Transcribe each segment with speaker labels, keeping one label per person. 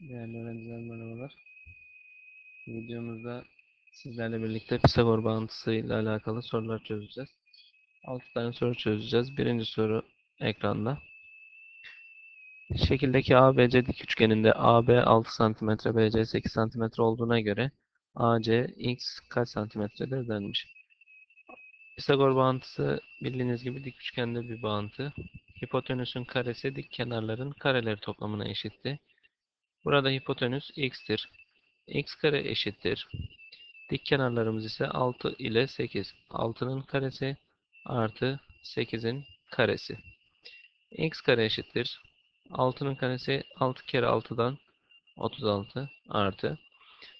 Speaker 1: Değerli öğrenciler merhabalar. Videomuzda sizlerle birlikte Pisagor bağıntısı ile alakalı sorular çözeceğiz. 6 tane soru çözeceğiz. Birinci soru ekranda. Şekildeki ABC dik üçgeninde AB 6 cm, BC 8 cm olduğuna göre AC x kaç santimetredir denmiş. Pisagor bağıntısı bildiğiniz gibi dik üçgende bir bağıntı. Hipotenüsün karesi dik kenarların kareleri toplamına eşitti. Burada hipotenüs x'tir. x kare eşittir. Dik kenarlarımız ise 6 ile 8. 6'nın karesi artı 8'in karesi. x kare eşittir. 6'nın karesi 6 kere 6'dan 36 artı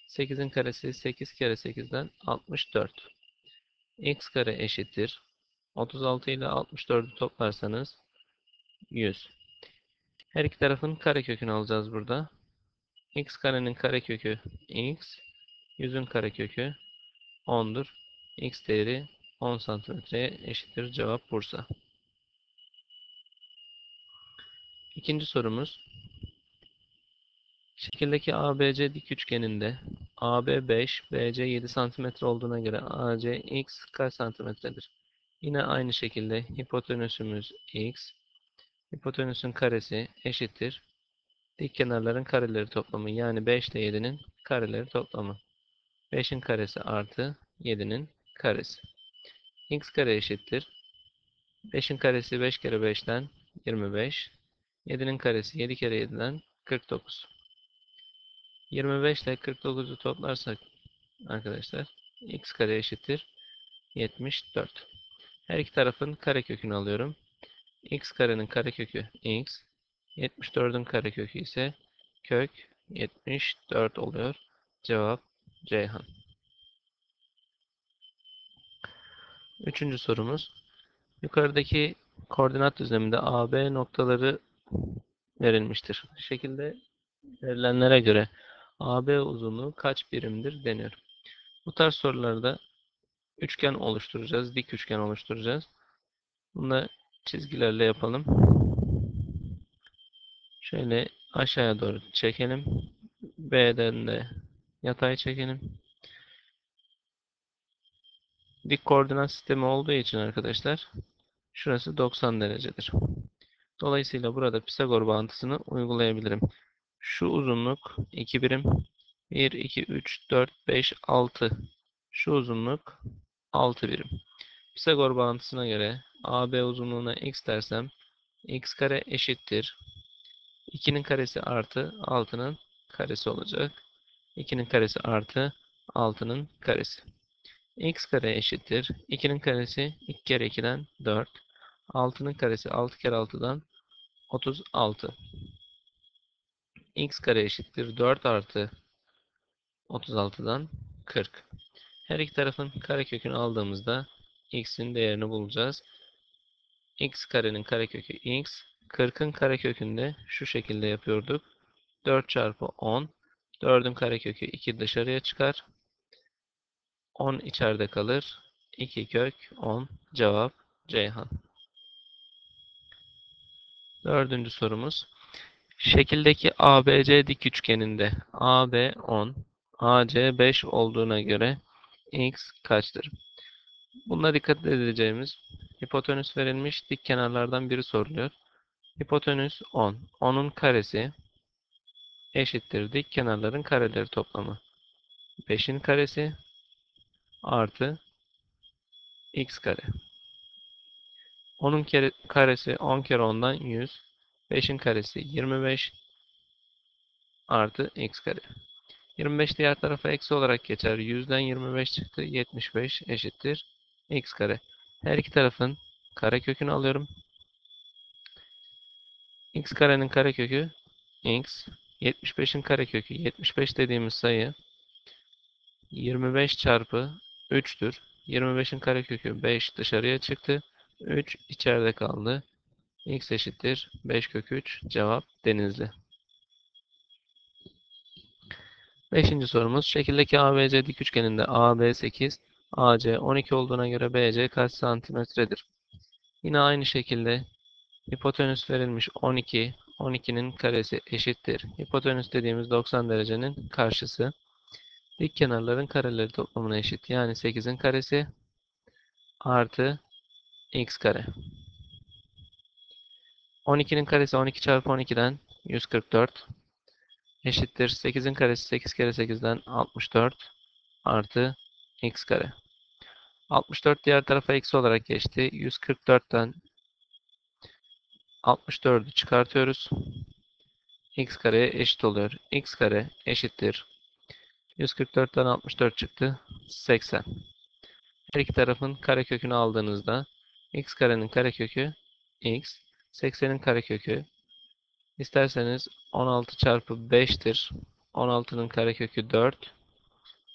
Speaker 1: 8'in karesi 8 kere 8'den 64. x kare eşittir. 36 ile 64'ü toplarsanız 100. Her iki tarafın karekökünü alacağız burada x karenin karekökü x, 100'ün karekökü 10'dur. x değeri 10 santimetreye eşittir. Cevap Bursa. İkinci sorumuz. Şekildeki ABC dik üçgeninde AB 5, BC 7 santimetre olduğuna göre AC x kaç santimetredir? Yine aynı şekilde hipotenüsümüz x, hipotenüsün karesi eşittir. Dik kenarların kareleri toplamı yani 5 ile 7'nin kareleri toplamı. 5'in karesi artı 7'nin karesi. x kare eşittir. 5'in karesi 5 kere 5'ten 25. 7'nin karesi 7 kere 7'den 49. 25 ile 49'u toplarsak arkadaşlar x kare eşittir 74. Her iki tarafın karekökünü alıyorum. x karenin karekökü x 74'ün karekökü ise kök 74 oluyor. Cevap Ceyhan. Üçüncü sorumuz. Yukarıdaki koordinat düzleminde AB noktaları verilmiştir. Şekilde verilenlere göre AB uzunluğu kaç birimdir deniyor. Bu tarz sorularda üçgen oluşturacağız. Dik üçgen oluşturacağız. Bunu da çizgilerle yapalım. Şöyle aşağıya doğru çekelim. B'den de yatay çekelim. Dik koordinat sistemi olduğu için arkadaşlar şurası 90 derecedir. Dolayısıyla burada Pisagor bağıntısını uygulayabilirim. Şu uzunluk 2 birim. 1, 2, 3, 4, 5, 6. Şu uzunluk 6 birim. Pisagor bağıntısına göre AB uzunluğuna x dersem x kare eşittir 2'nin karesi artı 6'nın karesi olacak. 2'nin karesi artı 6'nın karesi. x kare eşittir. 2'nin karesi 2 kere 2'den 4. 6'nın karesi 6 kere 6'dan 36. x kare eşittir. 4 artı 36'dan 40. Her iki tarafın karekökünü aldığımızda x'in değerini bulacağız. x karenin karekökü x 40'ın karekökünde şu şekilde yapıyorduk. 4 çarpı 10. 4'ün karekökü 2 dışarıya çıkar. 10 içeride kalır. 2 kök 10. Cevap Ceyhan. Dördüncü sorumuz. Şekildeki ABC dik üçgeninde AB 10, AC 5 olduğuna göre x kaçtır? Buna dikkat edeceğimiz hipotenüs verilmiş dik kenarlardan biri soruluyor. Hipotenüs 10. 10'un karesi eşittir dik kenarların kareleri toplamı. 5'in karesi artı x kare. 10'un karesi 10 kere 10'dan 100. 5'in karesi 25 artı x kare. 25 diğer tarafa eksi olarak geçer. 100'den 25 çıktı. 75 eşittir x kare. Her iki tarafın karekökünü alıyorum x karenin karekökü x 75'in karekökü 75 dediğimiz sayı 25 çarpı 3'tür. 25'in karekökü 5 dışarıya çıktı. 3 içeride kaldı. x eşittir 5 kök 3 cevap denizli. Beşinci sorumuz. Şekildeki ABC dik üçgeninde AB 8, AC 12 olduğuna göre BC kaç santimetredir? Yine aynı şekilde Hipotenüs verilmiş 12. 12'nin karesi eşittir. Hipotenüs dediğimiz 90 derecenin karşısı. Dik kenarların kareleri toplamına eşit. Yani 8'in karesi artı x kare. 12'nin karesi 12 çarpı 12'den 144 eşittir. 8'in karesi 8 kere 8'den 64 artı x kare. 64 diğer tarafa eksi olarak geçti. 144'ten 64'ü çıkartıyoruz. x kareye eşit oluyor. x kare eşittir. 144'ten 64 çıktı. 80. Her iki tarafın karekökünü aldığınızda x karenin karekökü x, 80'in karekökü isterseniz 16 çarpı 5'tir. 16'nın karekökü 4.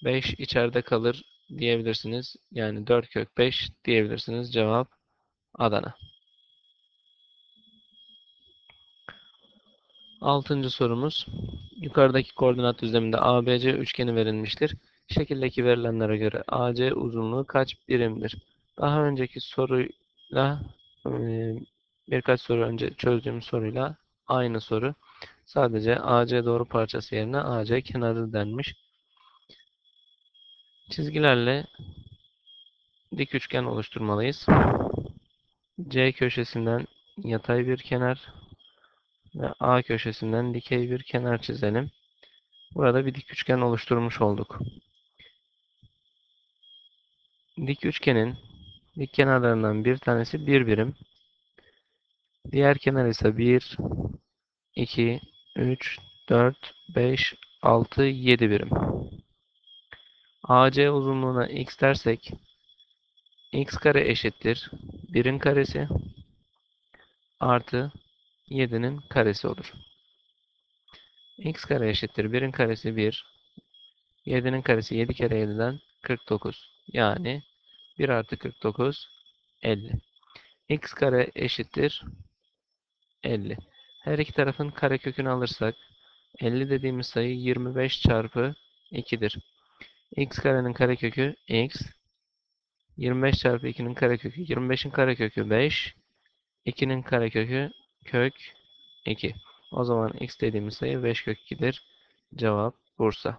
Speaker 1: 5 içeride kalır diyebilirsiniz. Yani 4 kök 5 diyebilirsiniz. Cevap Adana. Altıncı sorumuz. Yukarıdaki koordinat düzleminde ABC üçgeni verilmiştir. Şekildeki verilenlere göre AC uzunluğu kaç birimdir? Daha önceki soruyla e, birkaç soru önce çözdüğüm soruyla aynı soru. Sadece AC doğru parçası yerine AC kenarı denmiş. Çizgilerle dik üçgen oluşturmalıyız. C köşesinden yatay bir kenar ve A köşesinden dikey bir kenar çizelim. Burada bir dik üçgen oluşturmuş olduk. Dik üçgenin dik kenarlarından bir tanesi bir birim. Diğer kenar ise 1, 2, 3, 4, 5, 6, 7 birim. AC uzunluğuna x dersek x kare eşittir 1'in karesi artı 7'nin karesi olur. x kare eşittir 1'in karesi 1. 7'nin karesi 7 kere 7'den 49. Yani 1 artı 49 50. x kare eşittir 50. Her iki tarafın karekökünü alırsak 50 dediğimiz sayı 25 çarpı 2'dir. x karenin karekökü x. 25 çarpı 2'nin karekökü 25'in karekökü 5. 2'nin karekökü kök 2. O zaman x dediğimiz sayı 5 kök 2'dir. Cevap Bursa.